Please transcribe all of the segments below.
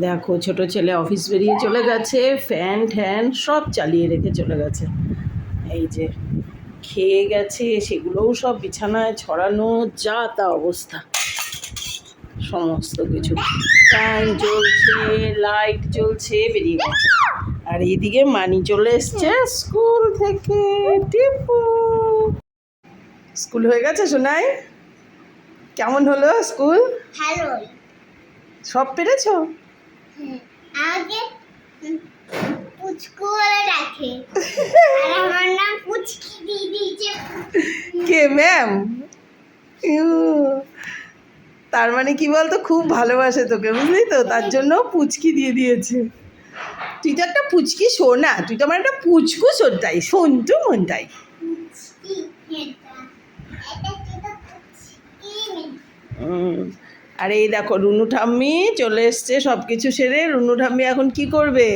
দেখো, ছোট ছেলে অফিস বেরিয়ে চলে গেছে ফ্যান ট্যান সব চালিয়ে রেখে চলে গেছে। এই যে, খেয়ে গেছে, সেগুলোও সব বিছানায় ছড়ানো, যা তা অবস্থা। সমস্ত কিছু। ফ্যান জ্বলছে লাইট জ্বলছে, বেরিয়ে গেছে। আর এইদিকে মানি চলে এসছে স্কুল থেকে, টিপু। স্কুল হয়ে গেছে শোনাই কেমন হলো স্কুল? হ্যালো সব পেরেছ? আগে পুচকু বলে ডাকে। আর আমার নাম পুচকি দিয়েছে কে ম্যাম? তার মানে কি বলতো খুব ভালোবাসে তোকে বুঝলি তো? তার জন্য পুচকি দিয়ে দিয়েছে। তুই তো একটা পুচকি সোনা তুই তো আমার একটা পুচকু সোনটাই সন্টু মনটাই পুচকি এটা এটা ছিল পুচকি উম, আর এই দেখো, রুনু ঠাম্মি চলে এসছে সব কিছু সেরে। রুনু ঠাম্মি এখন কি করবে?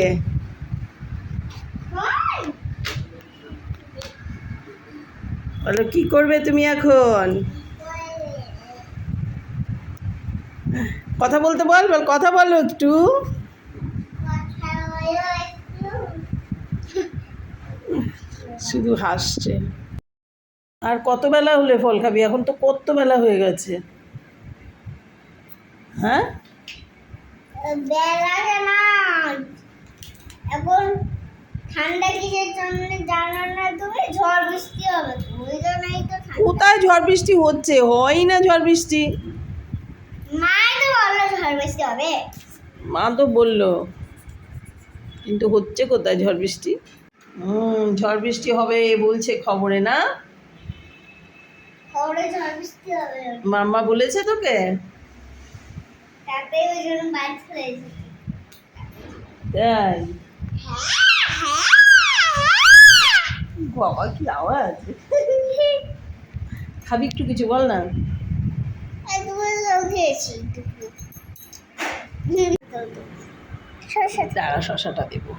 বলো, কি করবে তুমি এখন? কথা বলতে বল বল, কথা বলো একটু। শুধু হাসছে। আর কত বেলা হলে ফল খাবি? এখন তো কত বেলা হয়ে গেছে। হ্যাঁ? বেলা না এখন ঠান্ডা কিসের জন্য জানো না তুমি ঝড় বৃষ্টি হবে। ওই জন্যই তো কোথায় ঝড় বৃষ্টি হচ্ছে? হয় না ঝড় বৃষ্টি। মাই তো বলল ঝড় বৃষ্টি হবে। মা তো বলল কিন্তু হচ্ছে কোথায় ঝড় বৃষ্টি? হুম ঝড় বৃষ্টি হবে বলছে খবরে না? খবরে ঝড় বৃষ্টি হবে। মাম্মা বলেছে তোকে তাতে ওই জন্য বাইরে চলে এসেছি তাই? বাবা কি আওয়াজ? খাবি একটু কিছু বল না। দাঁড়া শশাটা দেবো।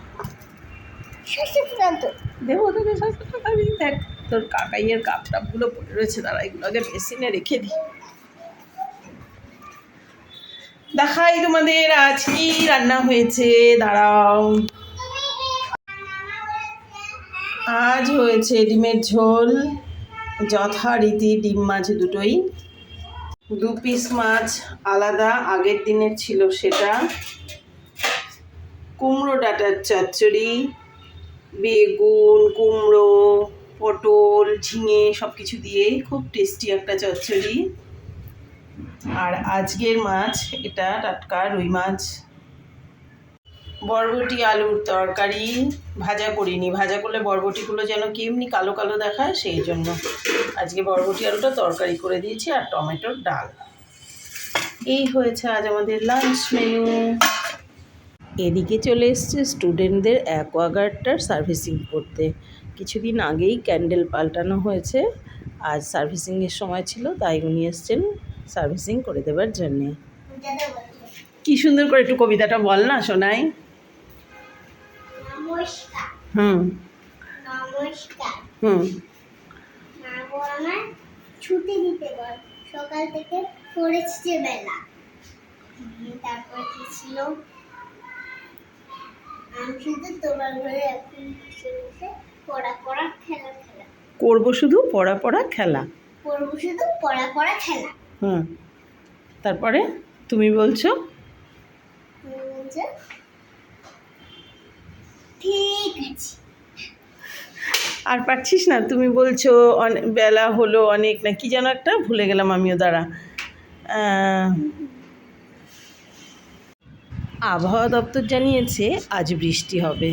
দেবো তোকে শশাটা খাবি দেখ তোর কাকাইয়ের কাপ টাপগুলো পড়ে রয়েছে দাঁড়া এগুলো আগে মেশিনে রেখে দিই। দেখাই তোমাদের, আজ কি রান্না হয়েছে? দাঁড়াও। আজ হয়েছে ডিমের ঝোল, যথারীতি ডিম মাছ দুটোই। দু পিস মাছ আলাদা, আগের দিনের ছিল সেটা। কুমড়ো ডাটার চচ্চড়ি, বেগুন, কুমড়ো, পটল, ঝিঙে সব কিছু দিয়ে খুব টেস্টি একটা চচ্চড়ি। আর আজকের মাছ এটা টাটকা রুই মাছ। বরবটি, আলুর তরকারি, ভাজা করিনি। ভাজা করলে বরবটিগুলো যেন কি এমনি কালো কালো দেখায়, সেই জন্য আজকে বরবটি, আলুটা তরকারি করে দিয়েছি আর টমেটোর ডাল। এই হয়েছে আজ আমাদের লাঞ্চ মেনু এদিকে চলে এসছে স্টুডেন্টদের অ্যাকোয়াগার্ডটার সার্ভিসিং করতে। কিছুদিন আগেই ক্যান্ডেল পাল্টানো হয়েছে। আজ সার্ভিসিংয়ের সময় ছিল, তাই উনি এসছেন সার্ভিসিং করে দেবার জন্যে। কি সুন্দর করে একটু কবিতাটা বল না শোনাই হুম। হুম। ছুটি দিতে বল। সকাল থেকে পড়েছি বেলা। তারপর কি ছিল? আমি শুধু তোমার ঘরে এখন পড়া পড়া খেলা খেলা। করব শুধু পড়া পড়া খেলা। করব শুধু পড়া পড়া খেলা। হুম। তারপরে তুমি বলছো? ঠিক আর পারছিস না? তুমি বলছো অনেক বেলা হলো অনেক না কি যেন একটা? ভুলে গেলাম আমিও আহ, আবহাওয়া দপ্তর জানিয়েছে আজ বৃষ্টি হবে।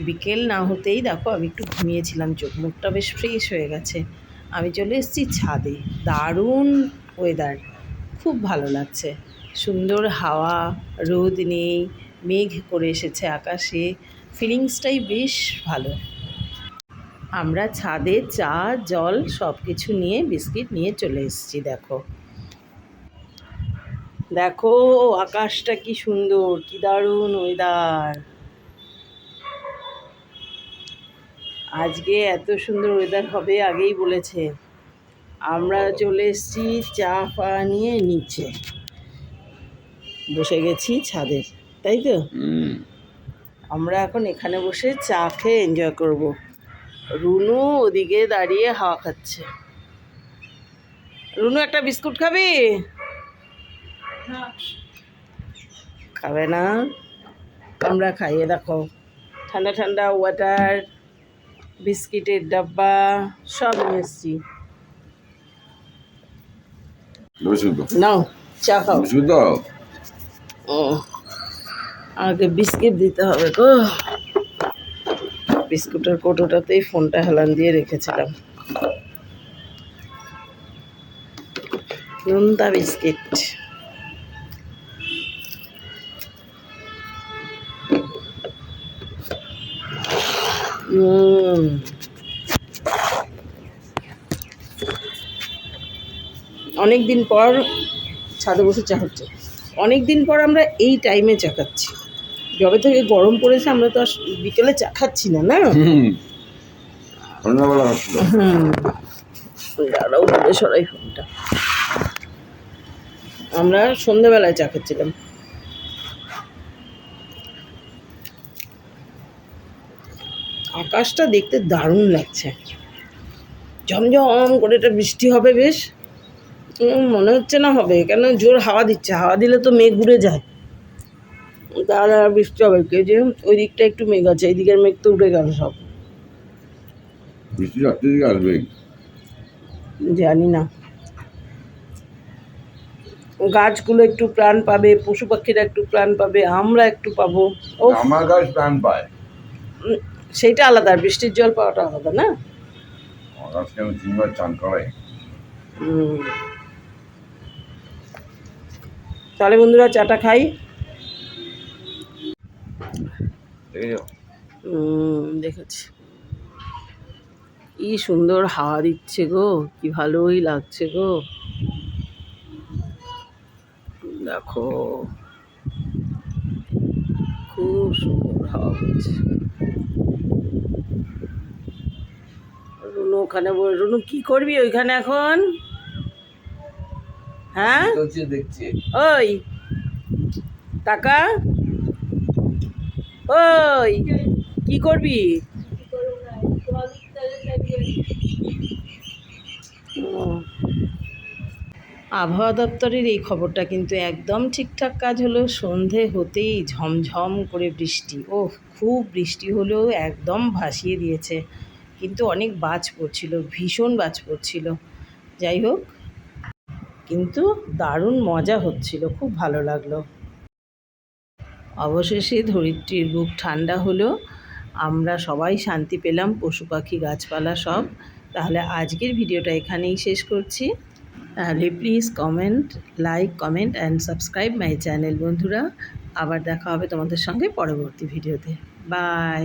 বিকেল না হতেই দেখো আমি একটু ঘুমিয়েছিলাম চোখ মুখটা বেশ ফ্রেশ হয়ে গেছে। আমি চলে এসেছি ছাদে। দারুণ ওয়েদার খুব ভালো লাগছে। সুন্দর হাওয়া, রোদ নেই, মেঘ করে এসেছে আকাশে। ফিলিংসটাই বেশ ভালো। আমরা ছাদে চা, জল সব কিছু নিয়ে বিস্কিট নিয়ে চলে এসেছি, দেখো। দেখো, আকাশটা কি সুন্দর, কি দারুণ ওয়েদার আজকে এত সুন্দর ওয়েদার হবে আগেই বলেছে। আমরা চলে এসেছি চা ফা নিয়ে নিচে। বসে গেছি ছাদের তাই তো? আমরা এখন এখানে বসে চা খেয়ে এনজয় করব। রুনু ওদিকে দাঁড়িয়ে হাওয়া খাচ্ছে। রুনু একটা বিস্কুট খাবি? খাবে না? আমরা খাইয়ে দেখো। ঠান্ডা ঠান্ডা ওয়াটার বিস্কিটের ডাব্বা সব নিয়ে এসছি। বসুন তো নাও চা খাও বসুন তো ও আমাকে বিস্কিট দিতে হবে গো বিস্কুটের কোটোটাতেই ফোনটা হেলান দিয়ে রেখেছিলাম। নোনতা বিস্কিট। উম। অনেক দিন পর ছাদে বসে চা হচ্ছে। অনেক দিন পর আমরা এই টাইমে চা খাচ্ছি। যবে থেকে গরম পড়েছে আমরা তো আর বিকেলে চা খাচ্ছি না না? দাঁড়াও সরাই ফোনটা। আমরা সন্ধ্যেবেলায় চা খাচ্ছিলাম। আকাশটা দেখতে দারুণ লাগছে। ঝমঝম করে এটা বৃষ্টি হবে বেশ। মনে হচ্ছে না হবে কেন জোর হাওয়া দিচ্ছে হাওয়া দিলে তো মেঘ উড়ে যায়। তাহলে আর বৃষ্টি হবে কে যে ওই দিকটা একটু মেঘ আছে এই দিকের মেঘ তো উড়ে গেল সব। বৃষ্টি দিকে আসবে? জানি না। গাছগুলো একটু প্রাণ পাবে পশু পাখিরা একটু প্রাণ পাবে আমরা একটু পাবো। ও আমার গাছ প্রাণ পায়। সেইটা আলাদা বৃষ্টির জল পাওয়াটা আলাদা না? আমার তিনবার চান হুম। তাহলে বন্ধুরা চাটা খাই। দেখেছ কি সুন্দর হাওয়া দিচ্ছে গো কি ভালোই লাগছে গো। দেখো খুব সুন্দর হাওয়া হচ্ছে রুনু ওখানে রুনু কি করবি ওইখানে এখন? হ্যাঁ? ওই টাকা ওই কি করবি? ও। আবহাওয়া দপ্তরের এই খবরটা কিন্তু একদম ঠিকঠাক কাজ হলো সন্ধে হতেই ঝমঝম করে বৃষ্টি। ও খুব বৃষ্টি হলেও একদম ভাসিয়ে দিয়েছে। কিন্তু অনেক বাজ পড়ছিল ভীষণ বাজ পড়ছিল। যাই হোক দারুণ মজা হচ্ছিল, খুব ভালো লাগল। অবশেষে ধরিত্রীর বুক ঠান্ডা হলো, আমরা সবাই শান্তি পেলাম, পশু পাখি, গাছপালা সব। তাহলে আজকের ভিডিওটা এখানেই শেষ করছি। তাহলে please comment like comment and subscribe my channel বন্ধুরা। আবার দেখা হবে তোমাদের সঙ্গে পরবর্তী ভিডিওতে। বাই